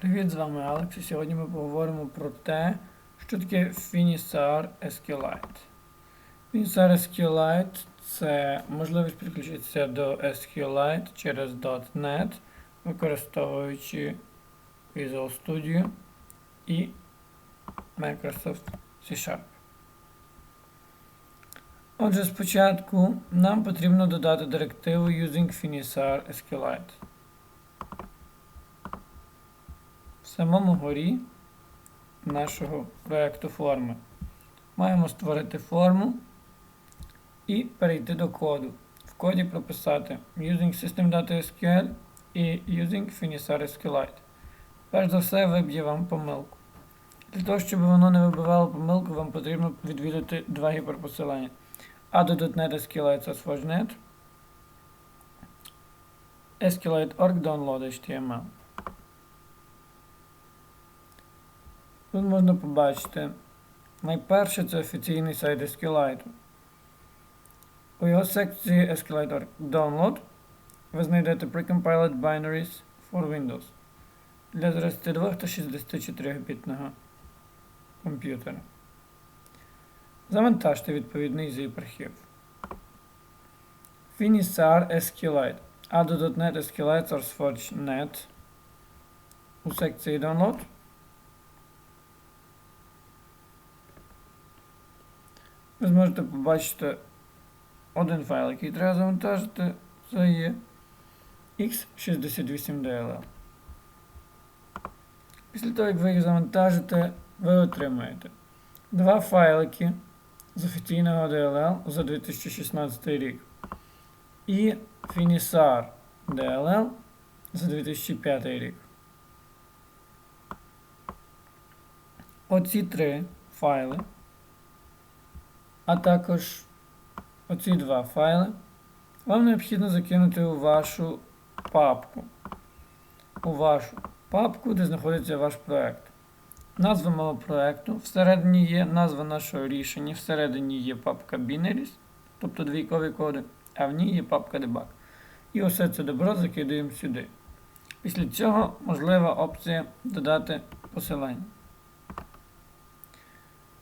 Привіт, з вами Алекс, і сьогодні ми поговоримо про те, що таке Finisar SQLite. Finisar SQLite це можливість підключитися до SQLite через .NET, використовуючи Visual Studio і Microsoft C-Sharp. Отже, спочатку нам потрібно додати директиву using Finisar SQLite. В самому горі нашого проєкту форми маємо створити форму і перейти до коду. В коді прописати using system.sql і using Finisar SQLite. Перш за все виб'є вам помилку. Для того, щоб воно не вибивало помилку, вам потрібно відвідати два гіперпосилання. SQLite SOSFORGE.NET SQLite.org Download HTML. Тут можна побачити. Найперше це офіційний сайт SQLite. У його секції SQLite.org Download ви знайдете Precompiled Binaries for Windows для 32 та 64 бітного комп'ютера. Завантажте відповідний zip архів. Finisar SQLite. Add.NET SQLite SourceForge.net у секції Download. Ви зможете побачити один файл, який треба завантажити. Це є x68dll. Після того, як ви їх завантажите, ви отримаєте два файлики з офіційного DLL за 2016 рік і Finisar DLL за 2005 рік. Оці три файли а також оці два файли вам необхідно закинути у вашу папку. У вашу папку, де знаходиться ваш проект. Назва мого проекту. Всередині є назва нашого рішення, всередині є папка Binaries, тобто двійкові коди, а в ній є папка Debug. І усе це добро закидуємо сюди. Після цього можлива опція додати посилання.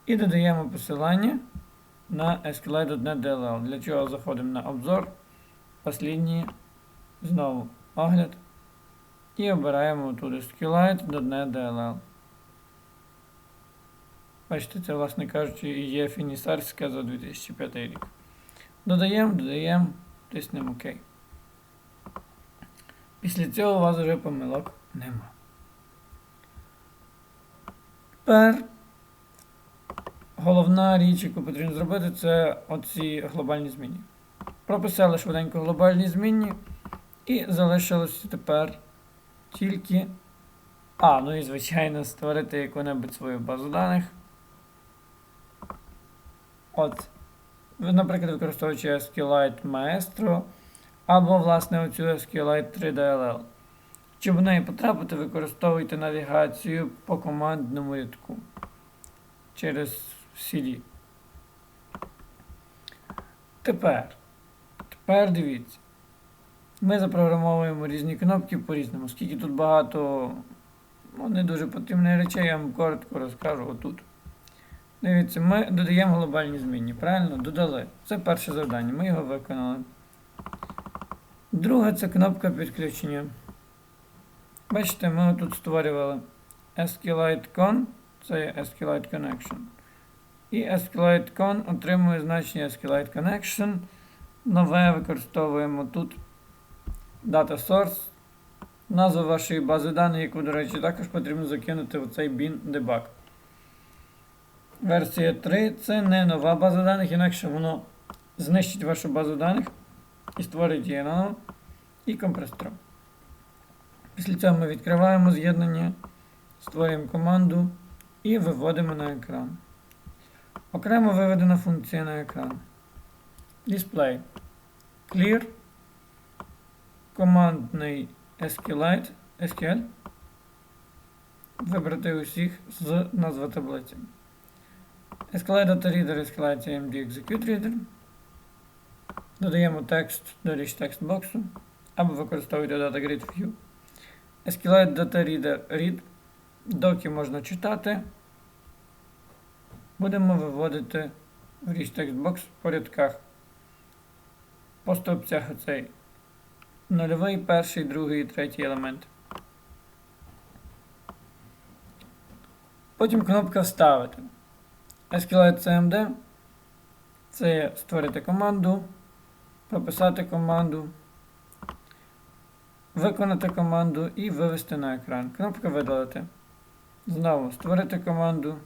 І додаємо посилання на SQLite.NET DLL. Для чого заходимо на обзор, послідній, знову огляд. І обираємо тут SQLite.NET DLL. Бачите, це, власне кажучи, і є фінісарська за 2005 рік. Додаємо, додаємо, тиснемо ОК. Після цього у вас вже помилок нема. Тепер головна річ, яку потрібно зробити, це оці глобальні зміни. Прописали швиденько глобальні зміни і залишилося тепер тільки. А, ну і, звичайно, створити яку-небудь свою базу даних. От. Наприклад, використовуючи SQLite Maestro або, власне, оцю SQLite 3DLL. Щоб в неї потрапити, використовуйте навігацію по командному рядку через CD. Тепер. Тепер дивіться. Ми запрограмовуємо різні кнопки по-різному. Скільки тут багато ну, не дуже потрібних речей, я вам коротко розкажу отут. Дивіться, ми додаємо глобальні зміни. Правильно? Додали. Це перше завдання. Ми його виконали. Друге це кнопка підключення. Бачите, ми тут створювали SQLite-Con, це є SQLite Connection. І SQLite-Con отримує значення SQLite Connection. Нове використовуємо тут Data Source. Назва вашої бази даних, яку, до речі, також потрібно закинути в цей bin debug. Версія 3 це не нова база даних, інакше воно знищить вашу базу даних і створить її наново і компресором. Після цього ми відкриваємо з'єднання, створюємо команду і виводимо на екран. Окремо виведена функція на екран. Display. Clear. Командний SQLite, SQL. Вибрати усіх з назва таблиці. SQLite Data Reader, SQLite AMD Execute. Додаємо текст до річ текст. Або використовуйте Data Grid View. SQLite Data Reader Read. Доки можна читати. Будемо виводити в Rich Text Box по рядках. По стовпцях оцей нульовий, перший, другий і третій елемент. Потім кнопка Вставити. SQLite CMD це створити команду, прописати команду, виконати команду і вивести на екран. Кнопка Видалити. Знову створити команду,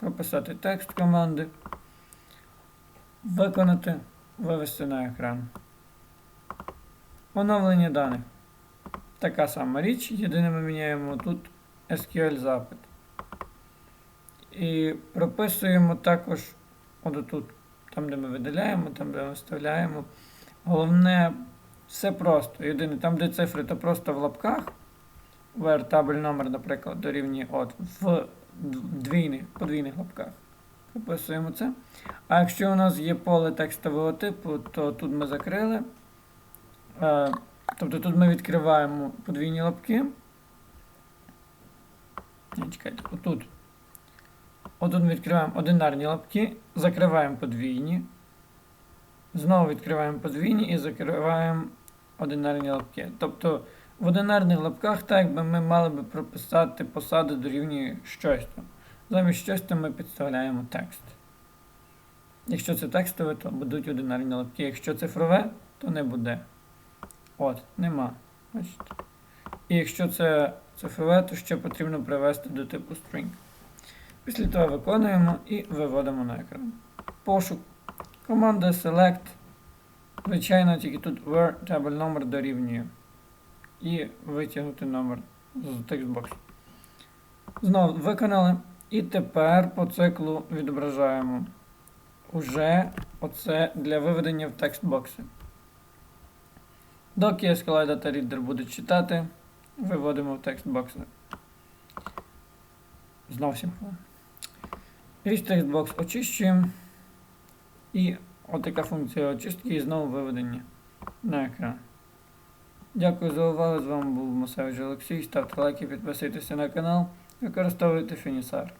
прописати текст команди, виконати, вивести на екран. Оновлення даних. Така сама річ, єдине ми міняємо тут SQL запит. І прописуємо також от тут, там, де ми видаляємо, там, де ми вставляємо. Головне, все просто. Єдине, там, де цифри, то просто в лапках. where табель номер, наприклад, дорівнює от в двійних, подвійних лапках. Прописуємо це. А якщо у нас є поле текстового типу, то тут ми закрили. Е, тобто тут ми відкриваємо подвійні лапки. Чекайте, отут. Отут ми відкриваємо одинарні лапки, закриваємо подвійні. Знову відкриваємо подвійні і закриваємо одинарні лапки. Тобто в одинарних лапках так якби ми мали би прописати посаду дорівнює щось там. Замість щось там ми підставляємо текст. Якщо це текстове, то будуть одинарні лапки. Якщо цифрове, то не буде. От, нема. Бачите. І якщо це цифрове, то ще потрібно привести до типу string. Після того виконуємо і виводимо на екран. Пошук. Команда select. Звичайно, тільки тут where табель номер дорівнює. І витягнути номер з текстбоксу. Знову виконали. І тепер по циклу відображаємо уже оце для виведення в текстбокси. Доки SQLite Data Reader буде читати, виводимо в текстбокси. Знов хвилин. Річ текстбокс очищуємо. І отака функція очистки і знову виведення на екран. Дякую за увагу. З вами був Масевич Олексій. Ставте лайки, підписуйтесь на канал, використовуйте Фінісар.